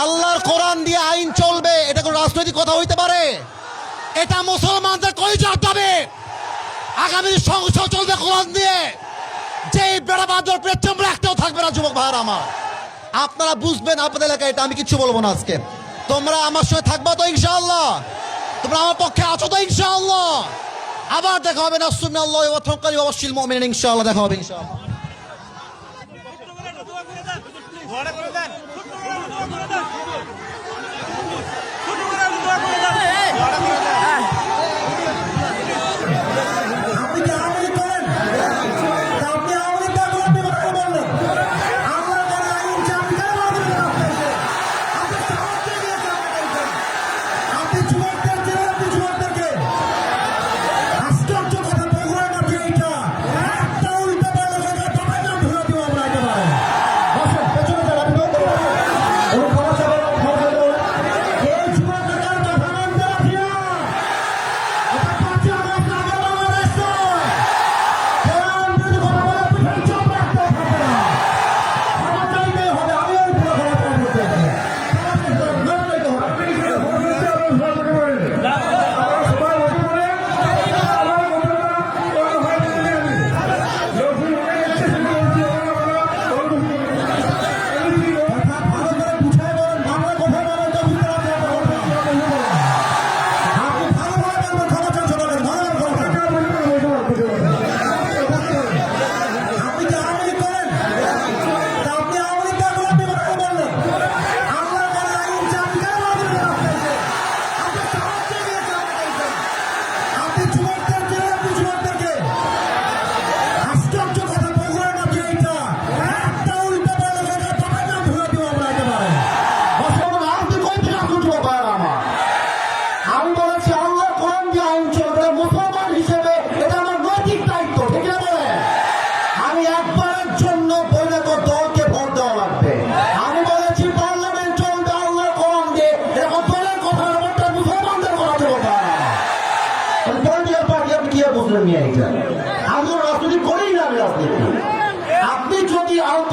আল্লাহর কোরআন দিয়ে আইন চলবে, এটা কোনো রাজনৈতিক কথা হইতে পারে? এটা মুসলমানদের কলিজার দাবি। আগামী সংসদ চলবে কোরআন দিয়ে। যে বেড়া বাদর পেট্রোল একটাও থাকবে না, যুবক ভাইয়ের আমার। আপনারা বুঝবেন আপনাদের এলাকায় এটা, আমি কিছু বলব না আজকে। তোমরা আমার সঙ্গে থাকবা তো ইনশাআল্লাহ? তোমরা আমার পক্ষে আছো তো ইনশাআল্লাহ? আবার দেখা হবে না সুন্নাল্লাহ ওয়া তাওয়াক্কালি ওয়া বাশশিল মুমিনিন, ইনশাআল্লাহ দেখা হবে ইনশাআল্লাহ। আর আমি রাজনীতি করেই না আমি আপনি যদি আল-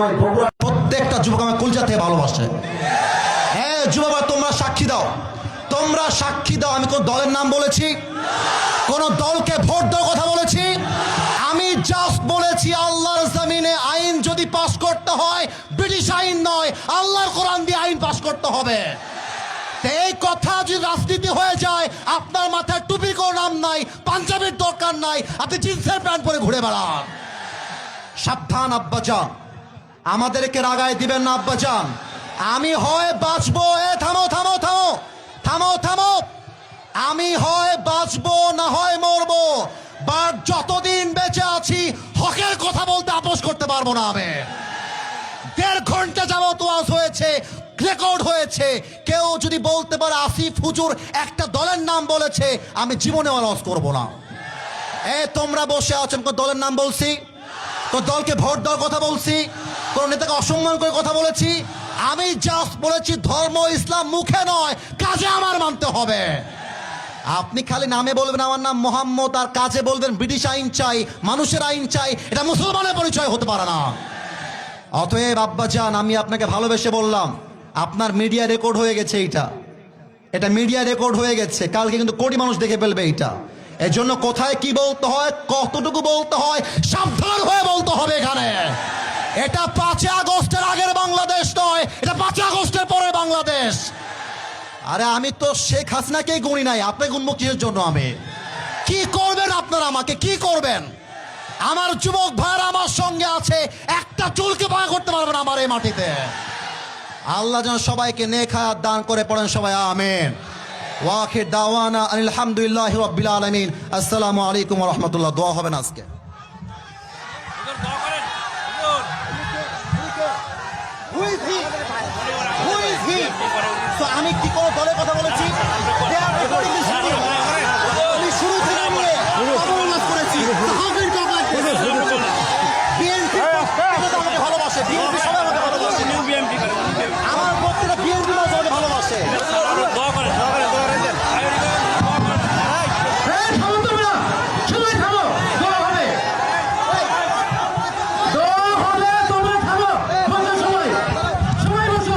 বগুড়া প্রত্যেকটা যুবক আমার কুলজা থেকে ভালোবাসে। হ্যাঁ যুবক, তোমরা সাক্ষী দাও। তোমরা সাক্ষী দাও, আমি কোন দলের নাম বলেছি? কোন দলকে ভোট দেওয়ার কথা বলেছি? আমি জাস্ট বলেছি, আল্লাহর জমিনে আইন যদি পাশ করতে হয়, ব্রিটিশ আইন নয়, আল্লাহর কোরআন দিয়ে আইন পাশ করতে হবে। এই কথা যদি রাজনীতি হয়ে যায়, আপনার মাথায় টুপির কোনো নাম নাই, পাঞ্জাবির দরকার নাই, আপনি জিন্সের প্যান্ট পরে ঘুরে বেড়ান। সাবধান আব্বাজান আমাদেরকে রাগায় দিবেন না, আব্বাজান। আমি হয় বাঁচবো, এ থামো থামো থামো থামো থামো। আমি হয় বাঁচবো, না হয় মরবো। বাট যতদিন বেঁচে আছি, হকের কথা বলতে আপোষ করতে পারব না আমি। দেড় ঘণ্টা যাবত ওয়াজ হয়েছে রেকর্ড হয়েছে। কেউ যদি বলতে পারে আসিফ হুজুর একটা দলের নাম বলেছে, আমি জীবনে ওয়াজ করব না। এ, তোমরা বসে আছেন দলের নাম বলছি? কোন দলকে ভোট দেওয়ার কথা বলছি? কোন নেতাকে অসম্মান করে কথা বলেছি, আমি জাস্ট বলেছি ধর্ম ইসলাম মুখে নয়, কাজে আমার মানতে হবে। আপনি খালি নামে বলবেন আমার নাম মোহাম্মদ, আর কাজে বলবেন ব্রিটিশ আইন চাই, মানুষের আইন চাই, এটা মুসলমানের পরিচয় হতে পারে না। অতএব আব্বাজান আমি আপনাকে ভালোবেসে বললাম, আপনার মিডিয়া রেকর্ড হয়ে গেছে এইটা। এটা মিডিয়া রেকর্ড হয়ে গেছে, কালকে কিন্তু কোটি মানুষ দেখে ফেলবে এইটা। এর জন্য কোথায় কি বলতে হয়, কতটুকু বলতে হয়, সাবধান হয়ে বলতে হবে এখানে। এটা পাঁচই আগস্টের আগের বাংলাদেশ নয়, এটা পাঁচই আগস্টের পরে বাংলাদেশ। আরে আমি তো শেখ হাসিনাকেই গুনি নাই, আপনি গুনবো কিসের জন্য আমি? কি করবেন আপনারা আমাকে? কি করবেন? আমার যুবক ভাইরা আমার সঙ্গে আছে, একটা চুলকে পাকা করতে পারবেন আমার এই মাটিতে। আল্লাহ যেন সবাইকে নেখা দান করে পড়েন সবাই, আমেন। ওয়াখির দাওয়ানা আলহামদুলিল্লাহ রব্বিল আলমিন। আসসালামু আলাইকুম রহমতুল্লাহ। দোয়া হবেন আজকে। আমি কি কোনো দলের কথা বলেছি They are recording this video. আমি শুরু থেকে নিয়ে খবর উল্লাস করেছি So how can you talk like this? BNP তো আমাকে ভালোবাসে বিএনপি সবাই আমাকে ভালোবাসে আমার প্রত্যেকটা বিএনপি মানুষ আমাকে ভালোবাসে এই, থামো তোমরা। সবাই থামো। দোয়া হবে। দোয়া হবে, তোমরা থামো। বসো সবাই। সবাই বসো।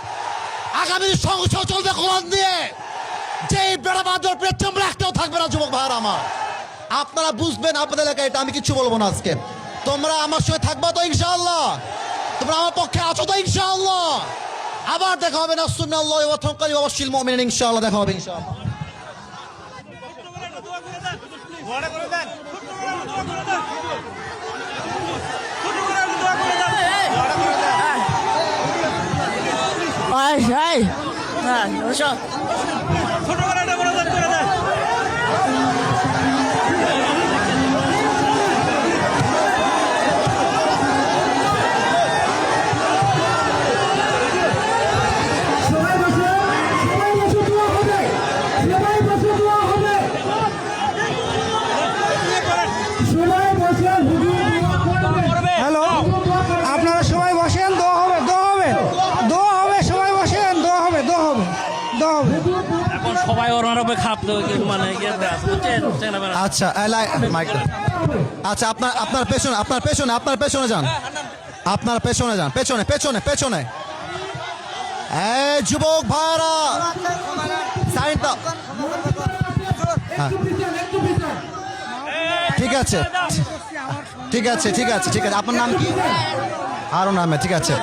আগামী সংসদ চলবে কোরআন দিয়ে যে বেড়াবাদর পেট্রোল একটাও থাকবে না, যুবক ভাইয়ের আমার। আপনারা বুঝবেন আপনাদের এলাকায় এটা আমি কিছু বলব না আজকে। তোমরা আমার সঙ্গে থাকবা তো ইনশাআল্লাহ। তোমরা আমার পক্ষে আছো তো ইনশাআল্লাহ। আবার দেখা হবে না, সুন্নাল্লাহ ওয়া তাওয়াক্কাল ওয়া বাশশিল মুমিনিন ইনশাআল্লাহ, দেখা হবে ইনশাআল্লাহ। Ai, ai. Ah, বসো। সবাই সবাই ওনার উপরে খাপ দেবে কি মানে। আচ্ছা আচ্ছা আপনার আপনার পেছনে আপনার পেছনে আপনার পেছনে যান। আপনার পেছনে যান, পেছনে পেছনে পেছনে। এই যুবক ভাইরা সাইড দাও। হ্যাঁ। ঠিক আছে। ঠিক আছে ঠিক আছে ঠিক আছে। আপনার নাম কি? হারুন নামে ঠিক আছে।